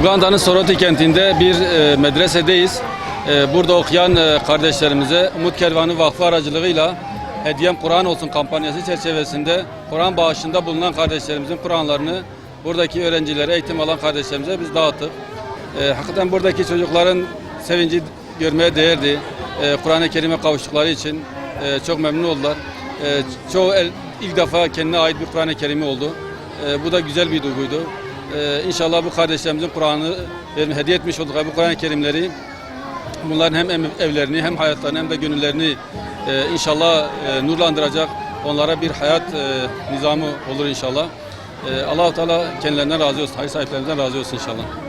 Uganda'nın Soroti kentinde bir e, medresedeyiz. E, burada okuyan e, kardeşlerimize Umut Kervanı Vakfı aracılığıyla Hediyem Kur'an olsun kampanyası çerçevesinde Kur'an bağışında bulunan kardeşlerimizin Kur'anlarını buradaki öğrencilere, eğitim alan kardeşlerimize biz dağıttık. Hakikaten buradaki çocukların sevinci görmeye değerdi. E, Kur'an-ı Kerim'e kavuştukları için çok memnun oldular. Çoğu ilk defa kendine ait bir Kur'an-ı Kerim'i oldu. Bu da güzel bir duyguydu. Ee, inşallah bu kardeşlerimizin Kur'an'ı hediye etmiş oldukları bu Kur'an-ı Kerimleri bunların hem ev- evlerini hem hayatlarını hem de gönüllerini e, inşallah e, nurlandıracak. Onlara bir hayat e, nizamı olur inşallah. E, Allah-u Teala kendilerinden razı olsun. Hayır sahiplerinden razı olsun inşallah.